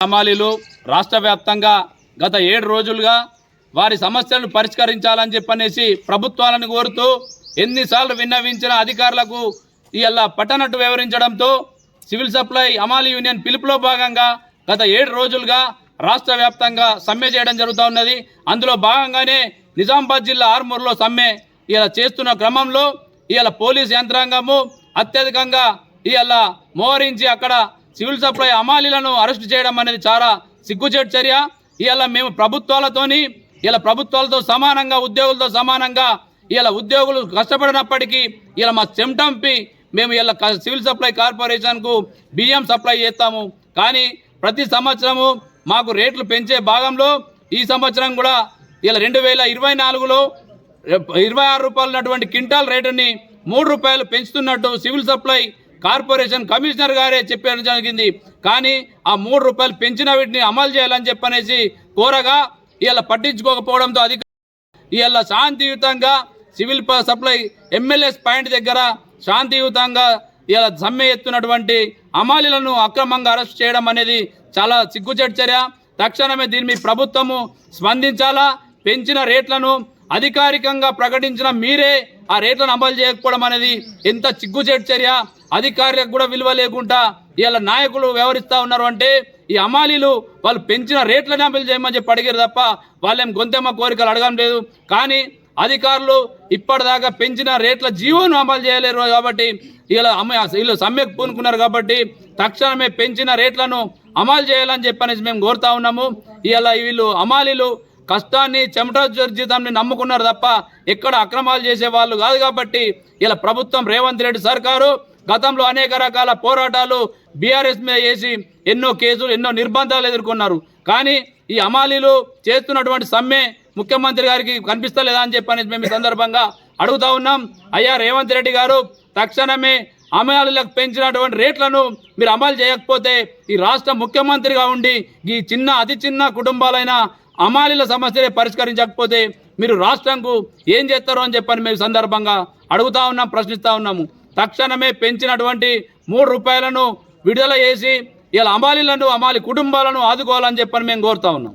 హమాలీలు రాష్ట్ర వ్యాప్తంగా గత ఏడు రోజులుగా వారి సమస్యలను పరిష్కరించాలని చెప్పనేసి ప్రభుత్వాలను కోరుతూ ఎన్నిసార్లు విన్నవించిన అధికారులకు ఇలా పట్టనట్టు వివరించడంతో సివిల్ సప్లై అమాలి యూనియన్ పిలుపులో భాగంగా గత ఏడు రోజులుగా రాష్ట్ర వ్యాప్తంగా సమ్మె చేయడం జరుగుతూ ఉన్నది. అందులో భాగంగానే నిజామాబాద్ జిల్లా ఆర్మూర్లో సమ్మె ఇలా చేస్తున్న క్రమంలో ఇలా పోలీస్ యంత్రాంగము అత్యధికంగా ఇలా మోహరించి అక్కడ సివిల్ సప్లై అమాలీలను అరెస్ట్ చేయడం అనేది చాలా సిగ్గుచేటు చర్య. ఇవాళ మేము ప్రభుత్వాలతోని ఇలా ప్రభుత్వాలతో సమానంగా ఉద్యోగులతో సమానంగా ఇలా ఉద్యోగులు కష్టపడినప్పటికీ ఇలా మా చెమటంపి మేము ఇలా సివిల్ సప్లై కార్పొరేషన్కు బియ్యం సప్లై చేస్తాము. కానీ ప్రతి సంవత్సరము మాకు రేట్లు పెంచే భాగంలో ఈ సంవత్సరం కూడా ఇలా రెండు వేల ఇరవై నాలుగులో ఇరవై ఆరు రూపాయలు ఉన్నటువంటి క్వింటాల్ రేటుని మూడు రూపాయలు పెంచుతున్నట్టు సివిల్ సప్లై కార్పొరేషన్ కమిషనర్ గారే చెప్పడం జరిగింది. కానీ ఆ మూడు రూపాయలు పెంచిన వీటిని అమలు చేయాలని చెప్పనేసి కోరగా ఇలా పట్టించుకోకపోవడంతో అధిక ఇవాళ శాంతియుతంగా సివిల్ ప- సప్లై ఎమ్మెల్యేస్ పాయింట్ దగ్గర శాంతియుతంగా ఇలా సమ్మె ఎత్తున్నటువంటి అమాలీలను అక్రమంగా అరెస్ట్ చేయడం అనేది చాలా సిగ్గుచేటు చర్య తక్షణమే దీని మీ ప్రభుత్వము స్పందించాలా? పెంచిన రేట్లను అధికారికంగా ప్రకటించిన మీరే ఆ రేట్లను అమలు చేయకపోవడం అనేది ఎంత చిగ్గుచేటు చర్య? అధికారులకు కూడా విలువ లేకుండా ఇవాళ నాయకులు వ్యవహరిస్తూ ఉన్నారు అంటే ఈ అమాలీలు వాళ్ళు పెంచిన రేట్లను అమలు చేయమని చెప్పి అడిగారు తప్ప వాళ్ళేం గొంతెమ్మ కోరికలు అడగడం లేదు. కానీ అధికారులు ఇప్పటిదాకా పెంచిన రేట్ల జీవోను అమలు చేయలేరు కాబట్టి ఇలా అమ్మ వీళ్ళు సమ్మెకు పూనుకున్నారు కాబట్టి తక్షణమే పెంచిన రేట్లను అమలు చేయాలని చెప్పనేసి మేము కోరుతా ఉన్నాము. ఇలా వీళ్ళు అమాలీలు కష్టాన్ని చెమట జీతాన్ని నమ్ముకున్నారు తప్ప ఎక్కడ అక్రమాలు చేసే వాళ్ళు కాదు కాబట్టి ఇలా ప్రభుత్వం రేవంత్ రెడ్డి సర్కారు గతంలో అనేక రకాల పోరాటాలు బీఆర్ఎస్ మీద చేసి ఎన్నో కేసులు ఎన్నో నిర్బంధాలు ఎదుర్కొన్నారు. కానీ ఈ అమాలీలు చేస్తున్నటువంటి సమ్మె ముఖ్యమంత్రి గారికి కనిపిస్తలేదా అని చెప్పని మేము ఈ సందర్భంగా అడుగుతా ఉన్నాం. అయ్యా రేవంత్ రెడ్డి గారు తక్షణమే అమలులకు పెంచినటువంటి రేట్లను మీరు అమలు చేయకపోతే ఈ రాష్ట్ర ముఖ్యమంత్రిగా ఉండి ఈ చిన్న అతి చిన్న కుటుంబాలైన అమాలీల సమస్యలే పరిష్కరించకపోతే మీరు రాష్ట్రంకు ఏం చేస్తారో అని చెప్పని మేము సందర్భంగా అడుగుతా ఉన్నాం ప్రశ్నిస్తూ ఉన్నాము. తక్షణమే పెంచినటువంటి మూడు రూపాయలను విడుదల చేసి ఇలా అమాలీలను అమాలి కుటుంబాలను ఆదుకోవాలని చెప్పని మేము కోరుతా ఉన్నాం.